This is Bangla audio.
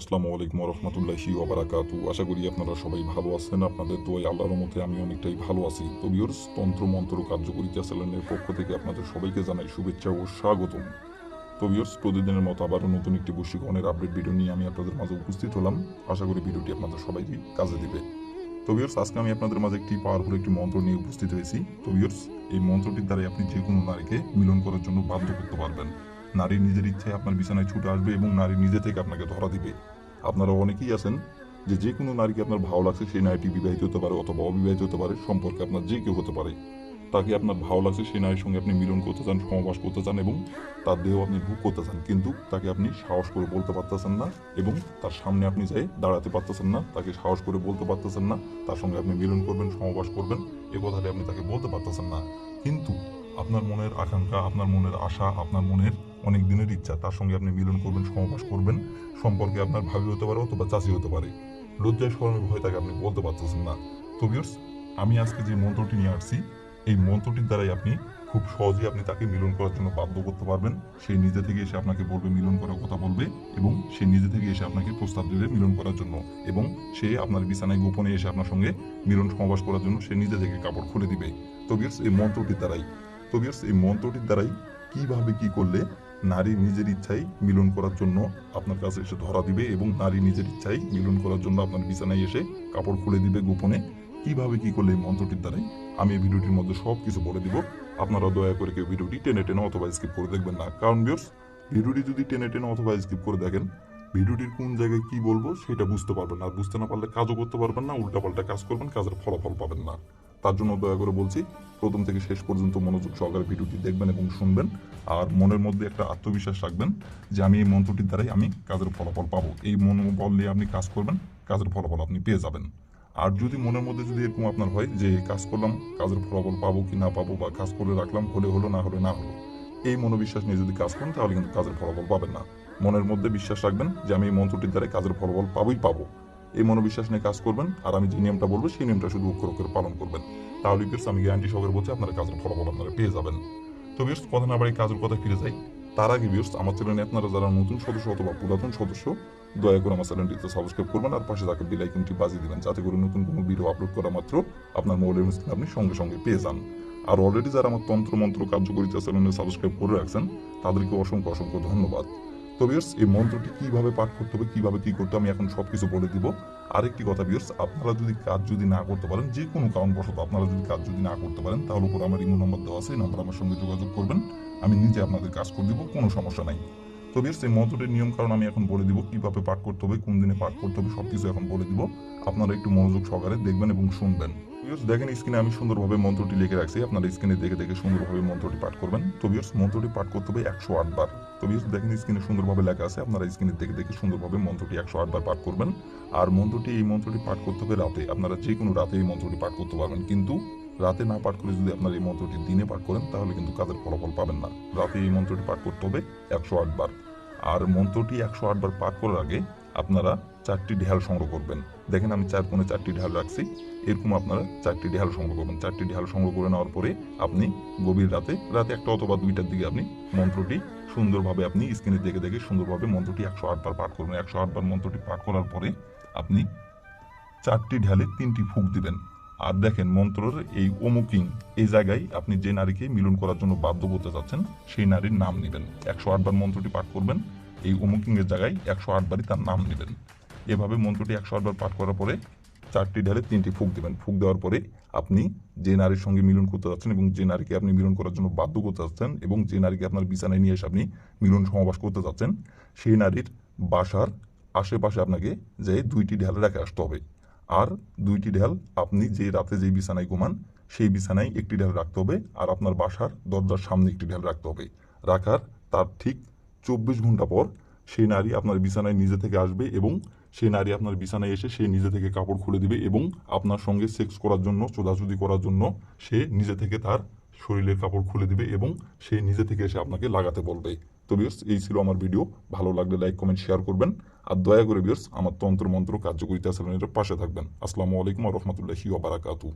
আসসালামু আলাইকুম রহমতুল্লাহি ওবারাকাতু। আশা করি আপনারা সবাই ভালো আছেন। আপনাদের দোয়াই আল্লাহর মতে আমি অনেকটাই ভালো আছি। তো ভিউয়ার্স তন্ত্র মন্ত্র কার্যকরিতা চ্যানেলের পক্ষ থেকে আপনাদের সবাইকে জানাই শুভেচ্ছা ও স্বাগতম। তো ভিউয়ার্স প্রতিদিনের মতো আবারও নতুন একটি বশীকরণের আপডেট ভিডিও নিয়ে আমি আপনাদের মাঝে উপস্থিত হলাম। আশা করি ভিডিওটি আপনাদের সবাইকে কাজে দিবে। তো ভিউয়ার্স আজকে আমি আপনাদের মাঝে একটি পাওয়ারফুল একটি মন্ত্র নিয়ে উপস্থিত হয়েছি। তো ভিউয়ার্স এই মন্ত্রটির দ্বারাই আপনি যে কোনো নারীকে মিলন করার জন্য বাধ্য করতে পারবেন। নারী নিজের ইচ্ছায় আপনার বিছানায় ছুটে আসবে এবং নারী নিজে থেকে আপনাকে ধরা দিবে। আপনারা অনেকেই আছেন যে যে কোনো নারীকে আপনার ভালো লাগছে সেই নারীটি বিবাহিত হতে পারে অথবা অবিবাহিত হতে পারে, সম্পর্কে আপনার যে কেউ হতে পারে। তাকে আপনার ভালো লাগছে সেই নারীর সঙ্গে আপনি মিলন করতে চান সমাবাস করতে চান এবং তার দেহ আপনি ভোগ করতে চান, কিন্তু তাকে আপনি সাহস করে বলতে পারতেছেন না এবং তার সামনে আপনি যাই দাঁড়াতে পারতেছেন না, তাকে সাহস করে বলতে পারতেছেন না, তার সঙ্গে আপনি মিলন করবেন সমাবাস করবেন, এ কথাটি আপনি তাকে বলতে পারতেছেন না। কিন্তু আপনার মনের আকাঙ্ক্ষা, আপনার মনের আশা, আপনার মনের অনেক দিনের ইচ্ছা, তার সঙ্গে আপনি মিলন করবেন সমাবাস করবেন, সম্পর্কে আপনার ভাবি হতে পারে অথবা চাচি হতে পারে। লজ্জায় স্মরণের ভয় তাকে আপনি বলতে পারতেছেন না। তো ভিউয়ার্স আমি আজকে যে মন্ত্রটি নিয়ে আসছি, এই মন্ত্রটির দ্বারাই আপনি খুব সহজেই আপনি তাকে মিলন করার জন্য বাধ্য করতে পারবেন। সে নিজে থেকে এসে আপনাকে বলবে, মিলন করার কথা বলবে এবং সে নিজে থেকে এসে আপনাকে প্রস্তাব দেবে মিলন করার জন্য এবং সে আপনার বিছানায় গোপনে এসে আপনার সঙ্গে মিলন সমাবাস করার জন্য সে নিজে থেকে কাপড় খুলে দিবে। তো ভিউয়ার্স এই মন্ত্রটির দ্বারাই, তো ভিউয়ার্স এই মন্ত্রটির দ্বারাই কীভাবে কি করলে নারী নিজের ইচ্ছাই মিলন করার জন্য আপনার কাছে এসে ধরা দিবে এবং নারী নিজের ইচ্ছাই মিলন করার জন্য আপনার বিছানায় এসে কাপড় খুলে দিবে গোপনে। কীভাবে কি করলে মন্ত্রটির দ্বারাই? আমি এই ভিডিওটির মধ্যে সব কিছু বলে দিব। আপনারা দয়া করে কেউ ভিডিওটি টেনে টেনে অথবা স্কিপ করে দেখবেন না। কারণ ভিউয়ার্স ভিডিওটি যদি টেনে টেনে অথবা স্কিপ করে দেখেন, ভিডিওটির কোন জায়গায় কি বলব সেটা বুঝতে পারবেন না। বুঝতে না পারলে কাজও করতে পারবেন না, উল্টাপাল্টা কাজ করবেন, কাজের ফলাফল পাবেন না। তার জন্য দয়া করে বলছি, প্রথম থেকে শেষ পর্যন্ত মনোযোগ সহকারে ভিডিওটি দেখবেন এবং শুনবেন। আর মনের মধ্যে একটা আত্মবিশ্বাস রাখবেন যে আমি এই মন্ত্রটির দ্বারাই আমি কাজের ফলাফল পাবো। এই মনোবল নিয়ে আপনি কাজ করবেন, কাজের ফলাফল আপনি পেয়ে যাবেন। আর যদি মনের মধ্যে যদি এরকম আপনার হয় যে কাজ করলাম, কাজের ফলাফল পাবো কি না পাবো বা কাজ করে রাখলাম, হলে হলো না হলে না হলো, এই মনোবিশ্বাস নিয়ে যদি কাজ করেন, তাহলে কিন্তু কাজের ফলাফল পাবেন না। মনের মধ্যে বিশ্বাস রাখবেন যে আমি এই মন্ত্রটির দ্বারা কাজের ফলাফল পাবোই পাবো। এই মনোবিশ্বাস নিয়ে কাজ করবেন, আর আমি যে নিয়মটা বলব, সেই নিয়মটা শুধু অক্ষর অক্ষরে পালন করবেন। তাহলে বিয়ার্স আমি গ্যারান্টি সহকারে বলছি, আপনারা কাজের ফলাফল আপনারা পেয়ে যাবেন। তো বিয়ার্স কথা না বাড়ি কাজের কথা ফিরে যাই। তার আগে বিয়ার্স আমার চ্যানেলে আপনারা যারা নতুন সদস্য অথবা পুরাতন সদস্য, দয়া করে আমার চ্যানেলটিতে সাবস্ক্রাইব করবেন, আর পাশে থাকা বেল আইকনটি বাজিয়ে দিবেন, যাতে করে নতুন কোনো ভিডিও আপলোড করা মাত্র আপনার মোবাইলের স্ক্রিনে আপনি সঙ্গে সঙ্গে পেয়ে যান। আর অলরেডি যারা আমার তন্ত্র মন্ত্র কার্যকরিতা চ্যানেলে সাবস্ক্রাইব করে রাখছেন, তাদেরকে অসংখ্য অসংখ্য ধন্যবাদ। তো বিয়ার্স এই মন্ত্রটি কীভাবে পাঠ করতে হবে, কীভাবে কি করতে আমি এখন সবকিছু বলে দিব। আরেকটি কথা বিয়ার্স আপনারা যদি কাজ যদি না করতে পারেন, যে কোনো কারণবশত আপনারা যদি কাজ যদি না করতে পারেন, তাহলে উপর আমার ইমো নম্বর দেওয়া আছে, এই নম্বর আমার সঙ্গে যোগাযোগ করবেন। আমি নিজে আপনাদের কাজ করে দিব, কোনো সমস্যা নাই। তো বিয়ার্স এই মন্ত্রটির নিয়ম কারণ আমি এখন বলে দিব, কীভাবে পাঠ করতে হবে, কোন দিনে পাঠ করতে হবে, সবকিছু এখন বলে দিব। আপনারা একটু মনোযোগ সহকারে দেখবেন এবং শুনবেন। ভিউয়ার্স দেখেন স্ক্রিনে আমি সুন্দরভাবে মন্ত্রটি লিখে রাখছি। আপনারা স্ক্রিনে দেখে দেখে সুন্দরভাবে মন্ত্রটি পাঠ করবেন। তো ভিউয়ার্স মন্ত্রটি পাঠ করতে হবে একশো আট বার। তো ভিউয়ার্স দেখেন স্ক্রিনে সুন্দরভাবে লেখা আছে। আপনারা স্ক্রিনে দেখে দেখে সুন্দরভাবে মন্ত্রটি একশো আট বার পাঠ করবেন। আর মন্ত্রটি, এই মন্ত্রটি পাঠ করতে হবে রাতে। আপনারা যে কোনো রাতে এই মন্ত্রটি পাঠ করতে পারবেন। কিন্তু রাতে না পাঠ করে যদি আপনারা এই মন্ত্রটি দিনে পাঠ করেন, তাহলে কিন্তু কাজের ফলাফল পাবেন না। রাতে এই মন্ত্রটি পাঠ করতে হবে একশো আট বার। আর মন্ত্রটি একশো আট বার পাঠ করার আগে আপনারা চারটি ঢেল সংগ্রহ করবেন। দেখেন আমি চার কোণে চারটি ঢাল রাখছি, এরকম আপনারা চারটি ঢাল সংগ্রহ করবেন। চারটি ঢেল সংগ্রহ করে নেওয়ার পরে আপনি গভীর রাতে রাতে একটা অথবা দুইটার দিকে আপনি মন্ত্রটি সুন্দরভাবে আপনি স্ক্রিনে দেখে দেখে সুন্দরভাবে মন্ত্রটি একশো আটবার পাঠ করবেন। একশো আটবার মন্ত্রটি পাঠ করার পরে আপনি চারটি ঢেলে তিনটি ফুক দিবেন। আর দেখেন মন্ত্রর এই অমুকিং এই জায়গায় আপনি যে নারীকে মিলন করার জন্য বাধ্য করতে চাচ্ছেন, সেই নারীর নাম নেবেন। একশো আটবার মন্ত্রটি পাঠ করবেন, এই অমুকিং এর জায়গায় একশো আটবারই তার নাম নেবেন। এভাবে মন্ত্রটি একশো আটবার পাঠ করার পরে চারটি ঢালে তিনটি ফুক দেবেন। ফুক দেওয়ার পরে আপনি যে নারীর সঙ্গে মিলন করতে যাচ্ছেন এবং যে নারীকে আপনি মিলন করার জন্য বাধ্য করতে যাচ্ছেন এবং যে নারীকে আপনার বিছানায় নিয়ে এসে আপনি মিলন সমাবাস করতে যাচ্ছেন, সেই নারীর বাসার আশেপাশে আপনাকে যে দুইটি ঢেলে রেখে আসতে হবে। আর দুইটি ঢেল আপনি যে রাতে যে বিছানায় ঘুমান, সেই বিছানায় একটি ঢেল রাখতে হবে আর আপনার বাসার দরজার সামনে একটি ঢেল রাখতে হবে। রাখার তার ঠিক চব্বিশ ঘণ্টা পর সেই নারী আপনার বিছানায় নিজে থেকে আসবে এবং সেই নারী আপনার বিছানায় এসে সে নিজে থেকে কাপড় খুলে দিবে এবং আপনার সঙ্গে সেক্স করার জন্য, চোদাচুদি করার জন্য সে নিজে থেকে তার শরীরের কাপড় খুলে দিবে এবং সে নিজে থেকে এসে আপনাকে লাগাতে বলবে। তো বিয়ার্স এই ছিল আমার ভিডিও ভালো লাগলে লাইক কমেন্ট শেয়ার করবেন। আর দয়া করে বিয়ার্স আমার তন্ত্র মন্ত্র কার্যকরিতা সেলনের পাশে থাকবেন। আসসালামু আলাইকুম রহমতুল্লাহি ওবারাকাতু